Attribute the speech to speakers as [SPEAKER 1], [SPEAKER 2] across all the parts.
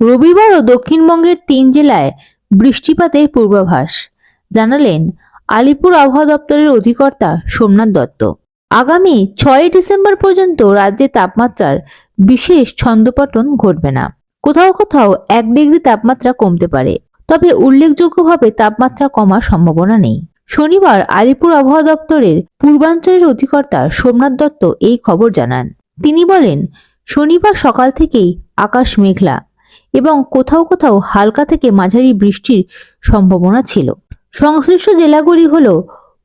[SPEAKER 1] রবিবার ও দক্ষিণবঙ্গের তিন জেলায় বৃষ্টিপাতের পূর্বাভাস। জানালেন আলিপুর আবহাওয়া দপ্তরের অধিকর্তা সোমনাথ দত্ত। আগামী ছয় ডিসেম্বর পর্যন্ত রাজ্যে তাপমাত্রার বিশেষ ছন্দপতন ঘটবে না। কোথাও কোথাও এক ডিগ্রি তাপমাত্রা কমতে পারে। তবে উল্লেখযোগ্যভাবে তাপমাত্রা কমার সম্ভাবনা নেই। শনিবার আলিপুর আবহাওয়া দপ্তরের পূর্বাঞ্চলের অধিকর্তা সোমনাথ দত্ত এই খবর জানান। তিনি বলেন, শনিবার সকাল থেকেই আকাশ মেঘলা। এবং কোথাও কোথাও হালকা থেকে মাঝারি বৃষ্টির সম্ভাবনা ছিল। সংশ্লিষ্ট জেলাগুলি হল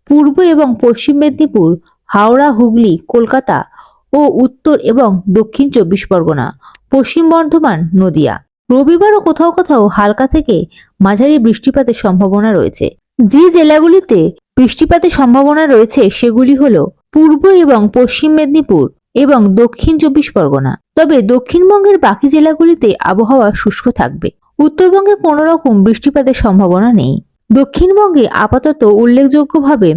[SPEAKER 1] পূর্ব এবং পশ্চিম মেদিনীপুর, হাওড়া, হুগলি, কলকাতা ও উত্তর এবং দক্ষিণ চব্বিশ পরগনা, পশ্চিম বর্ধমান, নদিয়া। রবিবারও কোথাও কোথাও হালকা থেকে মাঝারি বৃষ্টিপাতের সম্ভাবনা রয়েছে। যে জেলাগুলিতে বৃষ্টিপাতের সম্ভাবনা রয়েছে সেগুলি হল পূর্ব এবং পশ্চিম মেদিনীপুর এবং দক্ষিণ চব্বিশ পরগনা। তবে দক্ষিণবঙ্গের বাকি জেলাগুলিতে আবহাওয়া শুষ্ক থাকবে। উত্তরবঙ্গে কোনো রকম বৃষ্টিপাতের সম্ভাবনা নেই। দক্ষিণবঙ্গে আপাতত উল্লেখযোগ্যভাবে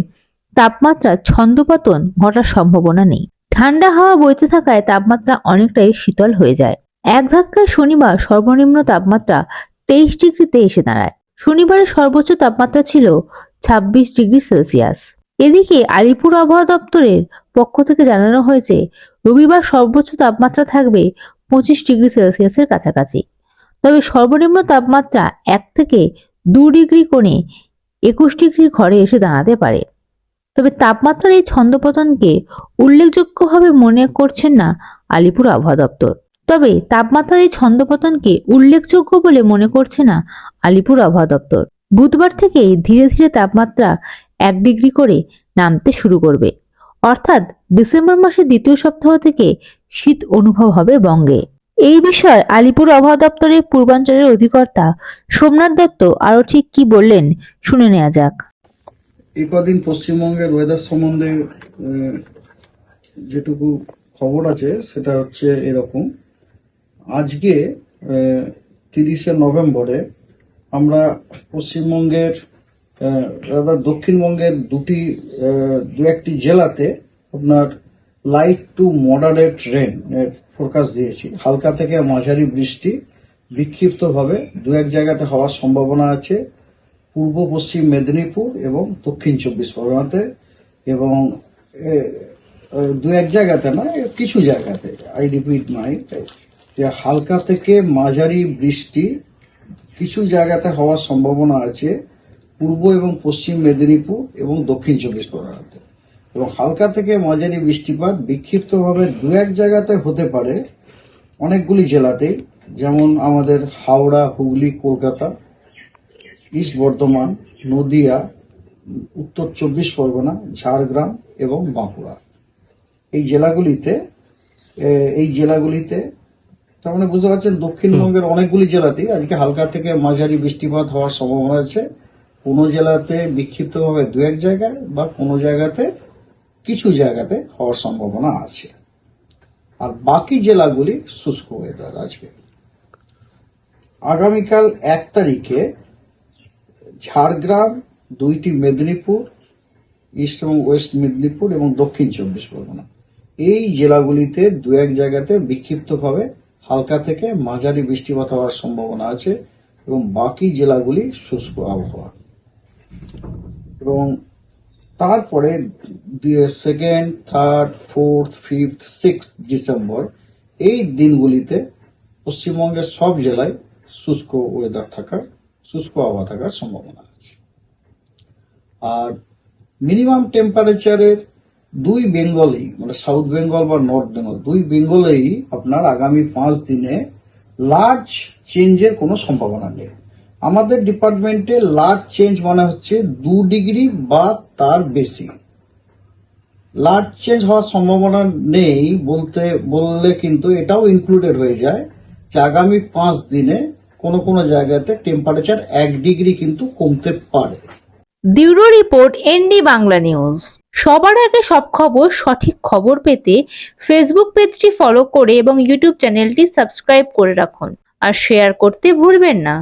[SPEAKER 1] তাপমাত্রা ছন্দপতন ঘটার সম্ভাবনা নেই। ঠান্ডা হাওয়া বইতে থাকায় তাপমাত্রা অনেকটাই শীতল হয়ে যায়। এক ধাক্কায় শনিবার সর্বনিম্ন তাপমাত্রা তেইশ ডিগ্রিতে এসে দাঁড়ায়। শনিবারের সর্বোচ্চ তাপমাত্রা ছিল ছাব্বিশ ডিগ্রি সেলসিয়াস। এদিকে আলিপুর আবহাওয়া দপ্তরের পক্ষ থেকে জানানো হয়েছে, রবিবার সর্বোচ্চ তাপমাত্রা থাকবে পঁচিশ ডিগ্রি সেলসিয়াসের কাছাকাছি। তবে সর্বনিম্ন তাপমাত্রা এক থেকে দু ডিগ্রি কোণে একুশ ডিগ্রির ঘরে এসে দাঁড়াতে পারে। তবে তাপমাত্রার এই ছন্দপতনকে উল্লেখযোগ্যভাবে মনে করছেন না আলিপুর আবহাওয়া দপ্তর। তবে তাপমাত্রার এই ছন্দপতনকে উল্লেখযোগ্য বলে মনে করছে না আলিপুর আবহাওয়া দপ্তর। বুধবার থেকেই ধীরে ধীরে তাপমাত্রা এক ডিগ্রি করে নামতে শুরু করবে। অর্থাৎ ডিসেম্বর মাসের দ্বিতীয় সপ্তাহ থেকে শীত অনুভব হবে বঙ্গে। এই বিষয়ে আলিপুর আবহাওয়া দপ্তরের পূর্বাঞ্চলের অধিকর্তা সোমনাথ দত্ত আরও ঠিক কি বললেন শুনে নেওয়া যাক।
[SPEAKER 2] এই কদিন পশ্চিমবঙ্গের ওয়েদার সম্বন্ধে যেটুকু খবর আছে, সেটা হচ্ছে এরকম। আজকে তিরিশে নভেম্বরে আমরা পশ্চিমবঙ্গের আহ, দক্ষিণবঙ্গের দুটি দু একটি জেলাতে আপনার light to moderate rain forecast দিয়েছি। হালকা থেকে মাঝারি বৃষ্টি বিক্ষিপ্তভাবে দু এক জায়গাতে হওয়ার সম্ভাবনা আছে। পূর্ব পশ্চিম মেদিনীপুর এবং দক্ষিণ চব্বিশ পরগনাতে এবং দু এক জায়গাতে না কিছু জায়গাতে। আই রিপিট নাই যে হালকা থেকে মাঝারি বৃষ্টি কিছু জায়গাতে হওয়ার সম্ভাবনা আছে। পূর্ব এবং পশ্চিম মেদিনীপুর এবং দক্ষিণ চব্বিশ পরগনাতে। এবং হালকা থেকে মাঝারি বৃষ্টিপাত বিক্ষিপ্তভাবে দু এক জায়গাতে হতে পারে অনেকগুলি জেলাতেই, যেমন আমাদের হাওড়া, হুগলি, কলকাতা, ইস্ট বর্ধমান, নদিয়া, উত্তর চব্বিশ পরগনা, ঝাড়গ্রাম এবং বাঁকুড়া। এই জেলাগুলিতে এই জেলাগুলিতে, তার মানে বুঝতে পারছেন, দক্ষিণবঙ্গের অনেকগুলি জেলাতেই আজকে হালকা থেকে মাঝারি বৃষ্টিপাত হওয়ার সম্ভাবনা আছে। কোনো জেলাতে বিক্ষিপ্তভাবে দু এক জায়গায় বা কোনো জায়গাতে কিছু জায়গাতে হওয়ার সম্ভাবনা আছে। আর বাকি জেলাগুলি শুষ্ক ওয়েদার আজকে। আগামীকাল এক তারিখে ঝাড়গ্রাম, দুইটি মেদিনীপুর, ইস্ট এবং ওয়েস্ট মেদিনীপুর এবং দক্ষিণ চব্বিশ পরগনা। এই জেলাগুলিতে দু এক জায়গাতে বিক্ষিপ্তভাবে হালকা থেকে মাঝারি বৃষ্টিপাত হওয়ার সম্ভাবনা আছে এবং বাকি জেলাগুলি শুষ্ক আবহাওয়া। এবং তারপরে second third fourth fifth six December এই দিনগুলিতে পশ্চিমবঙ্গের সব জেলায় শুষ্ক ওয়েদার থাকার, শুষ্ক আবহাওয়া থাকার সম্ভাবনা আছে। আর মিনিমাম টেম্পারেচারের দুই বেঙ্গলেই মানে সাউথ বেঙ্গল বা নর্থ বেঙ্গল দুই বেঙ্গলেই আপনার আগামী পাঁচ দিনে লার্জ চেঞ্জের কোনো সম্ভাবনা নেই। আমাদের ডিপার্টমেন্টে লার্জ চেঞ্জ মানে হচ্ছে দু ডিগ্রি বা তার বেশি। লার্জ চেঞ্জ হওয়ার সম্ভাবনা নেই বলতে, বললে কিন্তু এটাও ইনক্লুডেড হয়ে যায় যে আগামী পাঁচ দিনে কোনো কোনো জায়গাতে টেম্পারেচার এক ডিগ্রি কিন্তু কমতে পারে।
[SPEAKER 1] Bureau report ND Bangla news. সবার আগে সব খবর, সঠিক খবর পেতে ফেসবুক পেজটি ফলো করে এবং ইউটিউব চ্যানেলটি সাবস্ক্রাইব করে রাখুন। আর শেয়ার করতে ভুলবেন না।